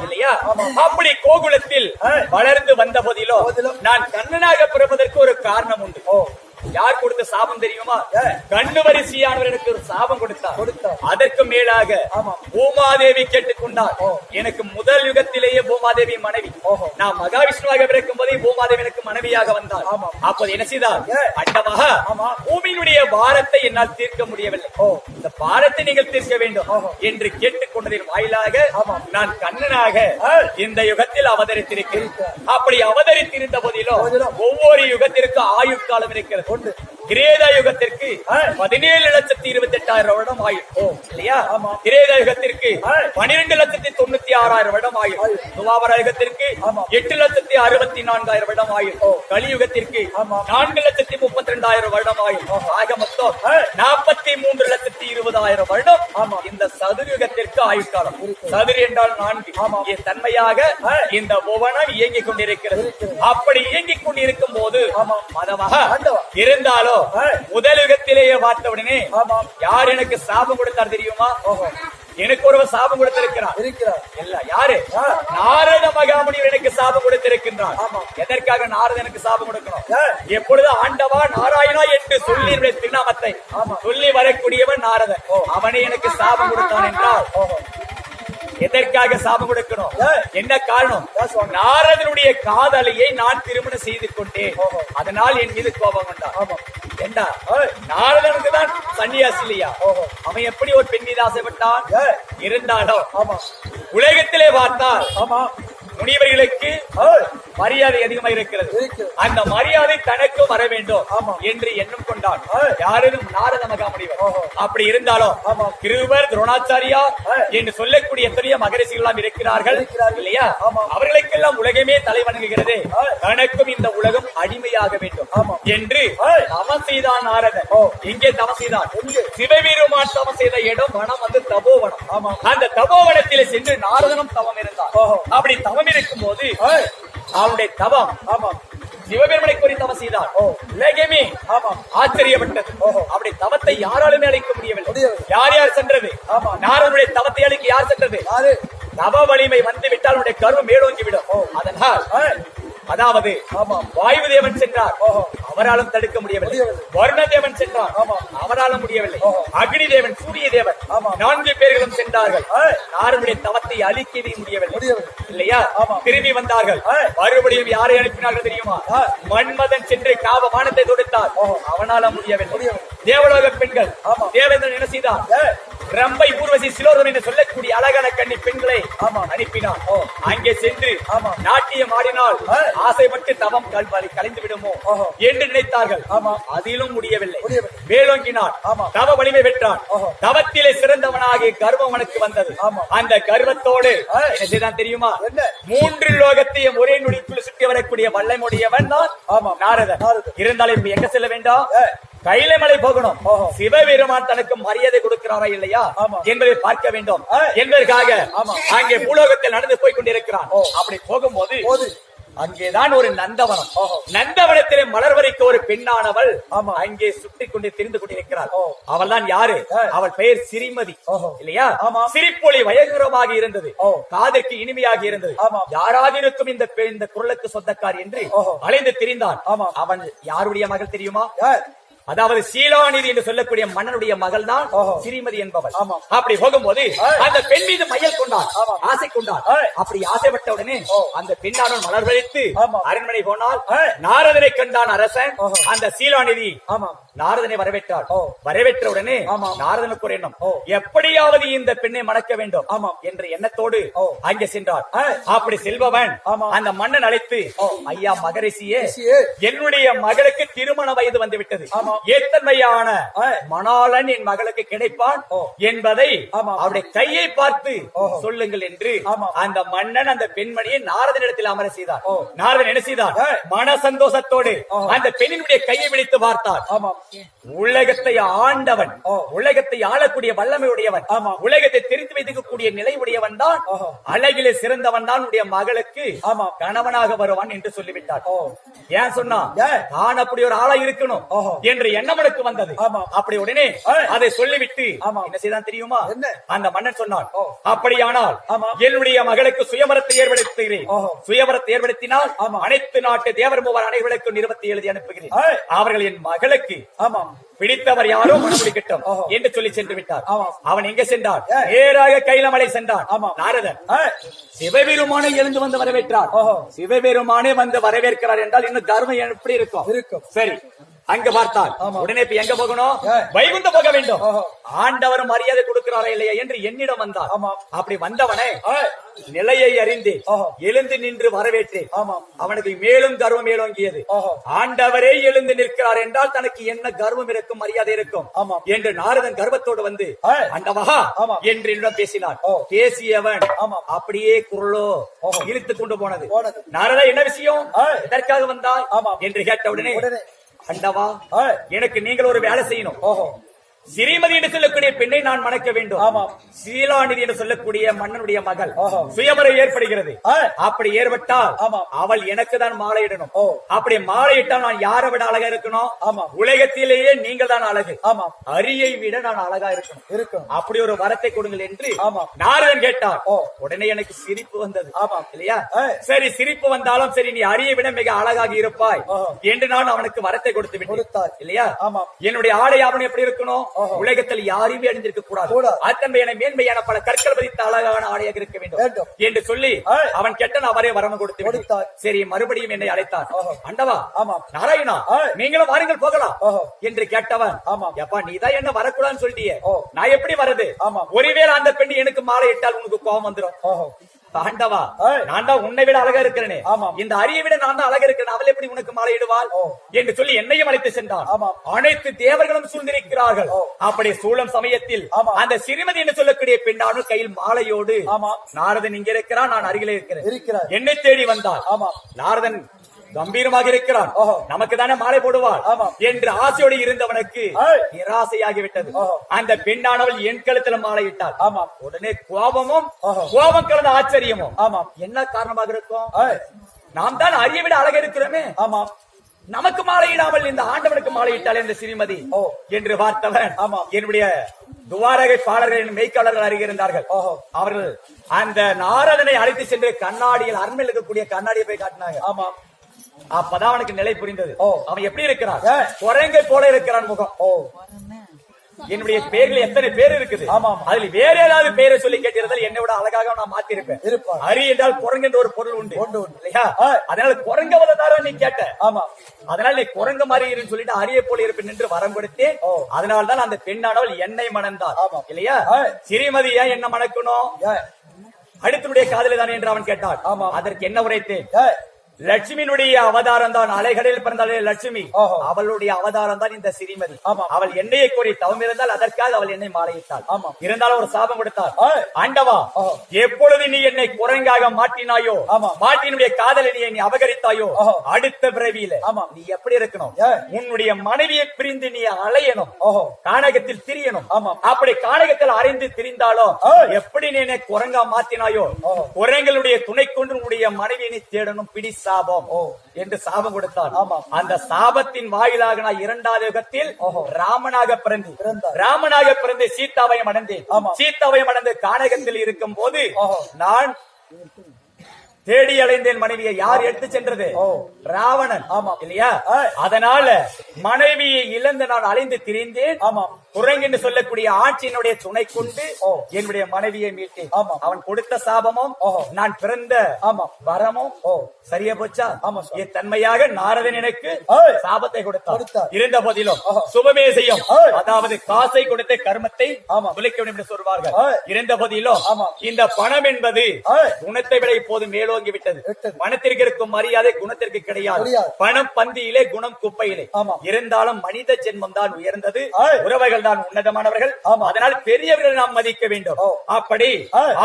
இல்லையா. அப்படி கோகுலத்தில். வளர்ந்து வந்த போதிலும் நான் கண்ணனாக பிறப்பதற்கு ஒரு காரணம் உண்டு. யார் கொடுத்த சாபம் தெரியுமா. கண்ணு வரிசையானவர் எனக்கு ஒரு சாபம் கொடுத்தார். அதற்கு மேலாக. பூமாதேவி கேட்டுக்கொண்டார். எனக்கு முதல் யுகத்திலேயே பூமாதேவி மனைவி. நான் மகாவிஷ்ணுவாக பிறக்கும் போதே பூமாதேவி எனக்கு மனைவியாக வந்தார். அப்போது என்ன செய்தார். அண்டமாக. பூமியினுடைய பாரத்தை என்னால் தீர்க்க முடியவில்லை. இந்த பாரத்தை நீங்கள் தீர்க்க வேண்டும். என்று கேட்டுக்கொண்டதின் வாயிலாக. நான் கண்ணனாக. இந்த யுகத்தில் அவதரித்திருக்கிறேன். அப்படி அவதரித்திருந்த போதிலும் ஒவ்வொரு யுகத்திற்கும் ஆயுட்காலம் இருக்கிறது உண்டு கிரேத யுகத்திற்கு. பதினேழு லட்சத்தி இருபத்தி எட்டாயிரம் வருடம் ஆயுள் ஓ. இல்லையா. கிரேத யுகத்திற்கு. பனிரெண்டு லட்சத்தி தொண்ணூத்தி ஆறாயிரம் வருடம் ஆயுள். துவாபர யுகத்திற்கு. எட்டு லட்சத்தி அறுபத்தி நான்காயிரம் வருடம் ஆயுள் ஓ. கலியுகத்திற்கு. நான்கு லட்சத்தி முப்பத்தி ரெண்டாயிரம் வருடம் ஆயுள் ஆக மொத்தம் ஆ. நாற்பத்தி மூன்று லட்சத்தி இருபதாயிரம் வருடம் ஆமா. இந்த சதுர்யுகத்திற்கு ஆயுட்காலம். சதுர் என்றால் நான்கு தன்மையாக. இந்த புவனம் இயங்கிக் கொண்டிருக்கிறது. அப்படி இயங்கிக் கொண்டிருக்கும் போது. மதமாக. இருந்தாலும் ஆ. முதல் யுகத்திலேயே பார்த்த உடனே யார் எனக்கு சாபம் கொடுத்தார் தெரியுமா எனக்கு ஒருவர் சாபம் கொடுத்திருக்கிறார் இருக்கிறார் இல்ல யாரு. நாரத மகாமுனிவர் எனக்கு சாபம் கொடுத்திருக்கின்றார். எதற்காக நாரதனுக்கு சாபம் கொடுக்கணும். எப்பொழுது ஆண்டவா நாராயணா என்று சொல்லி திருநாமத்தை. சொல்லி வரக்கூடியவன் நாரதன். அவனே எனக்கு சாபம் கொடுத்தான் என்றால் எதற்காக சாபம் கொடுக்கணும். என்ன காரணம்? நாரதனுடைய காதலியை நான் திருமணம் செய்து கொண்டேன். அதனால் என் மீது கோபம் ஆமா ஏண்டா நாரதனுக்கு தான் சன்னியாசி இல்லையா. அவன் எப்படி ஒரு பெண் மீது ஆசைப்பட்டான். இருந்தாலும் ஆமா உலகத்திலே பார்த்தால் ஆமா முனிவர்களுக்கு மரியாதை அதிகமாக இருக்கிறது இருக்கு. அந்த மரியாதை தனக்கும் வர வேண்டும். என்று எண்ணம் கொண்டான். யாரும் நாரத மகாமுனிவர் ஓஹோ. அப்படி இருந்தாலும். கிருபர் துரோணாச்சாரியா. என்று சொல்லக்கூடிய எத்தனையோ மகரிஷிகள் எல்லாம் இருக்கிறார்கள். இல்லையா. அவர்களுக்கெல்லாம் உலகமே தலை வணங்குகிறது ஏய். தனக்கும் இந்த உலகம் அடிமையாக வேண்டும் ஆமா. என்று. தவம் செய்தான் நாரதன் ஓ. எங்கே தவம் செய்தான்? சிவபெருமான் தவம் செய்த இடம் வனம் வந்து தபோவனம். அந்த தபோவனத்திலே சென்று நாரதனும் தவம் இருந்தான் ஓஹோ. அப்படி தவம் இருக்கும் போது அவனுடைய தவம் ஆமா சிவபெருமனை குறி தவம் செய்தான் ஓ. உலகமே ஆமா ஆச்சரியப்பட்டது. அப்படி தவத்தை யாராலுமே அழைக்க முடியவில்லை. யார் யார் சென்றது ஆமா. நாரதனுடைய தவத்தை அழைக்க யார் சென்றது தவ வலிமை வந்து விட்டால் உன்னுடைய கருவம் மேலோங்கி விடும் ஓ. அதனால் அதாவது ஆமா வாயு தேவன் சென்றார். அவராலும் தடுக்க முடியவில்லை. வருண தேவன் சென்றார் ஆமா. அவராலும் முடியவில்லை. அக்னி தேவன் சூரிய தேவன். நான்கு பேர்களும் சென்றார்கள் ஏய். நாரனுடைய தவத்தை அழிக்கவே முடியவில்லை. இல்லையா. திரும்பி வந்தார்கள். மறுபடியும் யாரை அனுப்பினார்கள் தெரியுமா. மன்மதன் சென்று காவமானத்தை தொடுத்தார் ஓஹோ. அவனால முடியவில்லை. தேவலோக பெண்கள். தேவேந்திரன் என்ன செய்தார் ரம்பை ஊர்வசி சிலோதம் என்று சொல்லக்கூடிய அழகான கண்ணி பெண்களை ஆமா. அனுப்பினார் ஓ. அங்கே சென்று ஆமா. நாட்டியம் ஆடினால். ஆசைப்பட்டு தவம் கல்வாரி கலைந்து விடுமோ. என்று நினைத்தார்கள் ஆமா. அதிலும் முடியவில்லை. வேலோங்கினார் ஆமா. தவ வலிமை பெற்றான். தவத்திலே சிறந்தவனாகிய கர்வம் அவனுக்கு வந்தது ஆமா. அந்த கர்வத்தோடு ஏய். என்ன செய்தான் தெரியுமா? மூன்று லோகத்தையும் ஒரே நொடிக்குள் சுற்றி வரக்கூடிய வல்லமுடையவன் தான் ஆமா. நாரதன். இருந்தாலும் எங்க செல்ல வேண்டாம் கைலமலை போகணும். சிவபெருமான் தனக்கு மரியாதை கொடுக்கிறாரா இல்லையா. என்பதை பார்க்க வேண்டும். என்பதற்காக. அங்கே பூலோகத்தில் நடந்து போய் கொண்டிருக்கிறான். அப்படி போகும்போது போது அங்கேதான் ஒரு நந்தவனம். நந்தவனத்திலே மலர் வரைக்க ஒரு பெண்ணானவள். அங்கே சுற்றி கொண்டு திரிந்து கொண்டிருக்கிறாள். அவள் தான் யாரு. அவள் பெயர் சிரிமதி ஓஹோ. இல்லையா. சிரிப்பொலி வயகுரமாக இருந்தது. காதற்கு இனிமையாக இருந்தது ஆமா. யாராக இருக்கும் இந்த இந்த குரலுக்கு சொந்தக்காரி என்று. அலைந்து திரிந்தான் ஆமா. அவன் யாருடைய மகள் தெரியுமா அதாவது சீலாநிதி என்று சொல்லக்கூடிய மன்னனுடைய மகள் தான் என்பவள் ஆமா. அப்படி போகும்போது. அந்த பெண் மீது மையல் கொண்டான் ஆமா. ஆசை கொண்டான் ஏய். அப்படி ஆசைப்பட்ட உடனே. அந்த பெண்ணானவன் மலர் வழித்து. அரண்மனை போனால். நாரதனை கண்டான் அரசன். அந்த சீலாநிதி நாரதனை வரவேற்றார். வரவேற்ற உடனே. நாரதனுக்கு ஒரு எண்ணம். எப்படியாவது இந்த பெண்ணை மணக்க வேண்டும் ஆமா. என்ற எண்ணத்தோடு. அங்கே சென்றார். அப்படி செல்பவன். அந்த மன்னன் அழைத்து. ஐயா மகரிஷியே ரிஷியே, என்னுடைய மகளுக்கு திருமண வயது வந்து விட்டது ஏய். மணாளன் என் மகளுக்கு கிடைப்பான். என்பதை. அவருடைய கையை பார்த்து. சொல்லுங்கள் என்று. அந்த மன்னன் அந்த பெண்மணியை நாரதனிடத்தில் அமர செய்தார். நாரதன் என்ன செய்தார். மன சந்தோஷத்தோடு. அந்த பெண்ணினுடைய கையை பிடித்து பார்த்தார் ஆமா உலகத்தை ஆண்டவன். உலகத்தை ஆளக்கூடிய வல்லமை உடையவன் ஆமா. உலகத்தை தெரிந்து வைத்துக்கக்கூடிய நிலை உடையவன் தான். அழகிலே சிறந்தவன் தான் உடைய மகளுக்கு ஆமா. கணவனாக வருவான் என்று சொல்லிவிட்டார் ஏன் சொன்னா? நான் அப்படி ஒரு ஆளா இருக்கணும். என்று எண்ணம் எனக்கு வந்தது ஆமா. அப்படி உடனே. அதை சொல்லிவிட்டு ஆமா. என்ன செய்தான் தெரியுமா? அந்த மன்னன் சொன்னான். அப்படியானால். என்னுடைய மகளுக்கு சுயமரத்தை ஏற்படுத்துகிறேன் ஓஹோ. சுயமரத்தை ஏற்படுத்தினால். அனைத்து நாட்டு தேவர் மூவர் அனைவருக்கும் நிறுவத்தை எழுதி அனுப்புகிறேன். அவர்கள் என் மகளுக்கு ஆமாம் பிடித்தவர் யாரோ மனமுடிக்கட்டும் ஓஹோ. என்று சொல்லி சென்று விட்டார். அவன் எங்க சென்றான். நேராக கைலமலை சென்றான். நாரதன் சிவபெருமானை எழுந்து வந்து வரவேற்றார். சிவபெருமானே வந்து வரவேற்கிறார் என்றால் இன்னும் தர்மம் எப்படி இருக்கும் இருக்கும். சரி அங்க பார்த்தால். உடனே இப்ப எங்க போகணும். வைகுந்த போக வேண்டும் ஓஹோ. ஆண்டவர் மரியாதை கொடுக்கிறாரா இல்லையா என்று என்னிடம் வந்தார். அப்படி வந்தவனே நிலையை அறிந்து. எழுந்து நின்று வரவேற்றேன் அவனுக்கு மேலும் கர்வம் மேலோங்கியது. ஆண்டவரே எழுந்து நிற்கிறார் என்றால் தனக்கு என்ன கர்வம் இருக்கும் மரியாதை இருக்கும் ஆமாம். என்று நாரதன் கர்வத்தோடு வந்து ஆமாம். என்று என்னிடம் பேசினான் ஓ. பேசியவன். அப்படியே குரலோ. இழுத்து கொண்டு போனது. நாரதா என்ன விஷயம். எதற்காக வந்தாய். என்று கேட்ட உடனே ஏய், எனக்கு நீங்கள் ஒரு வேலை செய்யணும். ஓஹோ. சிறீமதி என்று சொல்லக்கூடிய பெண்ணை நான் மணக்க வேண்டும் ஆமாம். சீலாநிதி என்று சொல்லக்கூடிய மன்னனுடைய மகள் ஓஹோ. சுயமரை ஏற்படுகிறது அப்படி ஏற்பட்டால். அவள் எனக்கு தான் மாலையிடணும். அப்படி மாலையிட்டால் நான் யாரை விட அழகா இருக்கணும் ஆமாம். உலகத்திலேயே நீங்கள் தான் அழகு ஆமாம் அரியை விட நான் அழகா இருக்கணும் இருக்கும் அப்படி ஒரு வரத்தை கொடுங்கள் என்று ஆமாம். நாரதன் கேட்டார். உடனே எனக்கு சிரிப்பு வந்தது ஆமாம். இல்லையா. சரி சிரிப்பு வந்தாலும் சரி நீ அரியை விட மிக அழகாக இருப்பாய். என்று நான் அவனுக்கு வரத்தை கொடுத்து விட்டேன். இல்லையா ஆமாம். என்னுடைய ஆடை ஆவணம் எப்படி இருக்கணும். உலகத்தில் யாரையுமே அணிந்திருக்க கூடாது. அத்தன்மையான மேன்மையான பல கற்கள் பதித்த அழகான ஆடையாக இருக்க வேண்டும். என்று சொல்லி. அவன் கெட்டன் அவரே வரம கொடுத்து. சரி மறுபடியும் என்னை அழைத்தார் ஓஹோ. அண்டவா. நாராயணா. நீங்களும் வாருங்கள் போகலாம். என்று கேட்டவன் ஆமாம். எப்பா நீதான் என்ன வரக்கூடாதுன்னு சொல்லிட்டியே. நான் எப்படி வரது. ஒருவேளை அந்த பெண் எனக்கு மாலை இட்டால் உனக்கு கோபம் வந்துடும் ஆண்டவா. நான் தான் உன்னை விட அழகா இருக்கிறேனே. இந்த அரியை விட நான் தான் அழகா இருக்கிறேன் அவள் எப்படி உனக்கு மாலை இடுவாள் ஓ. என்று சொல்லி என்னையும் அழைத்து சென்றான். அனைத்து தேவர்களும் சூழ்ந்திருக்கிறார்கள். அப்படி சூழம் சமயத்தில். அந்த சிறுமதி என்று சொல்லக்கூடிய பெண்ணானு கையில் மாலையோடு ஆமாம். நாரதன் இங்க இருக்கிறான் நான் அருகிலே இருக்கிறேன் இருக்கிறார். என்னை தேடி வந்தான் ஆமாம். நாரதன் கம்பீரமாக இருக்கிறான். நமக்கு தானே மாலை போடுவாள். என்று ஆசையோடு இருந்தவனுக்கு ஏய். நிராசையாகி விட்டது ஓஹோ. அந்த பெண்ணானவள் என் கழுத்துல மாலையிட்டாள் ஆமாம் உடனே கோபமும். கோபம் கலந்த ஆச்சரியமும் ஆமாம் என்ன காரணமாக இருக்கும் நாம் தான் அறிய விட அழகா இருக்கிறோமே ஆமாம் நமக்கு மாலையிடாமல் இந்த ஆண்டவனுக்கு மாலையிட்டாள் இந்த ஸ்ரீமதி. என்று பார்த்தவன் ஆமாம். என்னுடைய துவாரகை பாடல்களின் மெய்க்காளர்கள் அருகிருந்தார்கள் ஓஹோ. அவர்கள் அந்த நாரதனை அழைத்து சென்று கண்ணாடியில் அரண்மையில் இருக்கக்கூடிய கண்ணாடியை போய் காட்டினாங்க ஆமாம் அப்பதான் அவனுக்கு நிலை புரிந்தது. அவன் எப்படி இருக்கிறான். குரங்கை போல இருக்கிறான் முகம் ஓ என்னுடைய பேர்ல எத்தனை பேர் இருக்குது ஆமாம். அதுல வேற ஏதாவது பேரை சொல்லி கேட்டிருந்தால் என்னை விட அழகாக நான் மாத்தி இருப்பேன் இருப்பார். அரி என்றால் குரங்கு என்ற ஒரு பொருள் உண்டு உண்டு. இல்லையா. அதனால குரங்க வந்ததாரோ நீ கேட்ட ஆமாம் அதனால நீ குரங்க மாதிரி சொல்லிட்டு அரிய போல இருப்பேன் என்று வரம் கொடுத்து. அதனால தான் அந்த பெண்ணானவள் என்னை மணந்தார். இல்லையா. சிறிமதி ஏன் என்ன மணக்கணும் அடுத்தனுடைய காதலி தானே என்று அவன் கேட்டான் ஆமாம். அதற்கு என்ன உரைத்தேன் லட்சுமியினுடைய அவதாரம் தான் அலைகளில் பிறந்தாலே லட்சுமி. அவளுடைய அவதாரம் தான் இந்த சிறிமதி. அவள் என்னையை கோரி தவம் இருந்தால் அதற்காக அவள் என்னை மாலையிட்டாள். இருந்தாலும் ஒரு சாபம் கொடுத்தாள் ஆண்டவா. எப்பொழுது நீ என்னை குரங்காக மாட்டினாயோ. மாட்டினுடைய காதலனியை நீ அபகரித்தாயோ ஓஹோ. அடுத்த பிறவியில. நீ எப்படி இருக்கணும். உன்னுடைய மனைவியை பிரிந்து நீ அலையணும் ஓஹோ கானகத்தில் திரியணும். அப்படி கானகத்தில் அறிந்து திரிந்தாலும். எப்படி நீ என்னை குரங்கா மாத்தினாயோ. குரங்களுடைய துணை கொண்டு உன்னுடைய மனைவியை தேடணும் பிடி சாபம். என்று சாபம் கொடுத்தான். அந்த சாபத்தின் வாயிலாக நான் இரண்டாவது யுகத்தில். ராமனாக பிறந்து. ராமனாக பிறந்து சீதாவையும் அடைந்தேன். சீதாவையும் அடைந்து கானகத்தில் இருக்கும் போது. நான் தேடி அடைந்தேன் மனைவியை யார் எடுத்து சென்றது. ராவணன் ஆமாம். இல்லையா. அதனால மனைவியை இழந்து நான் அலைந்து திரிந்தேன் ஆமாம் குரங்கு சொல்லக்கூடிய ஆட்சியினுடைய துணை கொண்டு. என்னுடைய மனைவியை மீட்டேன் ஆமாம். அவன் கொடுத்த சாபமும். நான் பிறந்த ஆமாம் வரமும் சரியா போச்சா ஆமா. என் தன்மையாக நாரதன் எனக்கு. சாபத்தை கொடுத்தார். இருந்த போதிலும். சுபமே செய்யும். அதாவது காசை கொடுத்த கர்மத்தை ஆமாம். துளைக்க வேண்டும் என்று சொல்வார்கள். இருந்த போதிலும். இந்த பணம் என்பது. குணத்தை விட இப்போது மேலோங்கி விட்டது. பணத்திற்கு இருக்கும் மரியாதை குணத்திற்கு கிடையாது. பணம் பந்தியிலே குணம் குப்பையிலே ஆமாம். இருந்தாலும் மனித ஜென்மம் தான் உயர்ந்தது. உறவுகள் பெரியவர்கள் தான் உன்னதமானவர்கள். அதனால் பெரியவர்களை நாம் மதிக்க வேண்டும். அப்படி.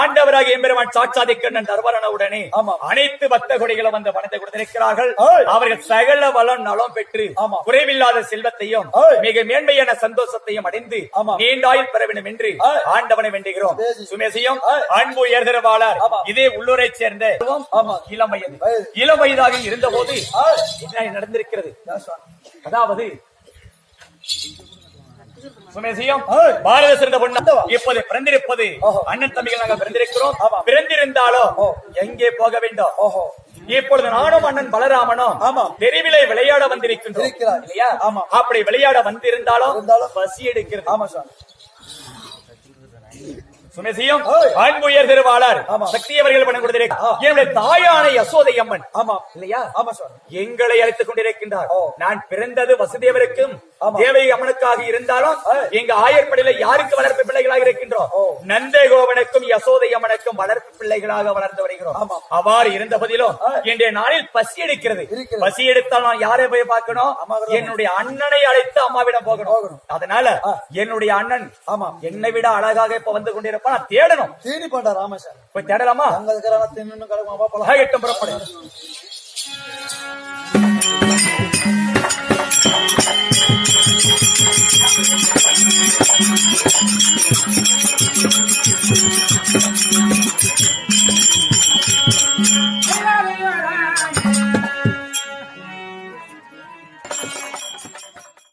ஆண்டவராக எம்பெருமான் சாட்சாதி கண்ணன் தர்வரணவுடனே. அனைத்து பக்த கொடிகளும் வந்து வனத்தை கொடுத்திருக்கிறார்கள். அவர்கள் சகல வளம் நலம் பெற்று. குறைவில்லாத செல்வத்தையும். மிக மேன்மையான சந்தோஷத்தையும் அடைந்து. நீண்டாயில் பெற வேண்டும் என்று. ஆண்டவனை வேண்டுகிறோம். சுமேசியும். அன்பு உயர்திருவாளர். இதே உள்ளூரை சேர்ந்த. இளம் வயது. இளம் வயதாக இருந்தபோது ஆ. என்ன நடந்திருக்கிறது. அதாவது சுமேசியம். பாரத சிறந்த பொண்ணு ஆண்டவா. இப்போது பிறந்திருப்பது ஓஹோ. அண்ணன் தம்பிகள் நாங்கள் பிறந்திருக்கிறோம். பிறந்திருந்தாலும். எங்கே போக வேண்டும் இப்பொழுது நானும் அண்ணன் பலராமனும் ஆமா. தெருவிலே விளையாட வந்திருக்கின்றோம். இல்லையா ஆமா. அப்படி விளையாட வந்திருந்தாலும் பசி எடுக்கிறது ஆமா சுவாமி சுமேசியம். அன்புயர் திருவாளர் ஆமா. சக்தி அவர்கள் பணம் கொடுத்திருக்கிறார் என்னுடைய தாயான யசோதை அம்மன் ஆமா இல்லையா ஆமா சுவாமி எங்களை அழைத்துக் கொண்டிருக்கின்றார். நான் பிறந்தது வசுதேவருக்கும் ஆமா. தேவை அம்மனுக்காக இருந்தாலும். எங்க ஆயர்படியில யாருக்கு வளர்ப்பு பிள்ளைகளாக இருக்கின்றோம் ஓ. நந்தகோவனுக்கும் யசோதை அம்மனுக்கும் வளர்ப்பு பிள்ளைகளாக வளர்ந்து வருகிறோம். அவ்வாறு இருந்த போதிலும். இன்றைய நாளில் பசி எடுக்கிறது. பசி எடுத்தால் நான் யாரை போய் பார்க்கணும் என்னுடைய அண்ணனை அழைத்து அம்மாவிடம் போகணும். அதனால. என்னுடைய அண்ணன் ஆமா என்னை விட அழகாக இப்ப வந்து கொண்டிருப்பான் தேடணும் தீனி பண்ற ராமசாமி போய் தேடலாமா அங்க இருக்கிறாங்க தின்னு கிடக்குமா பாப்பலாம்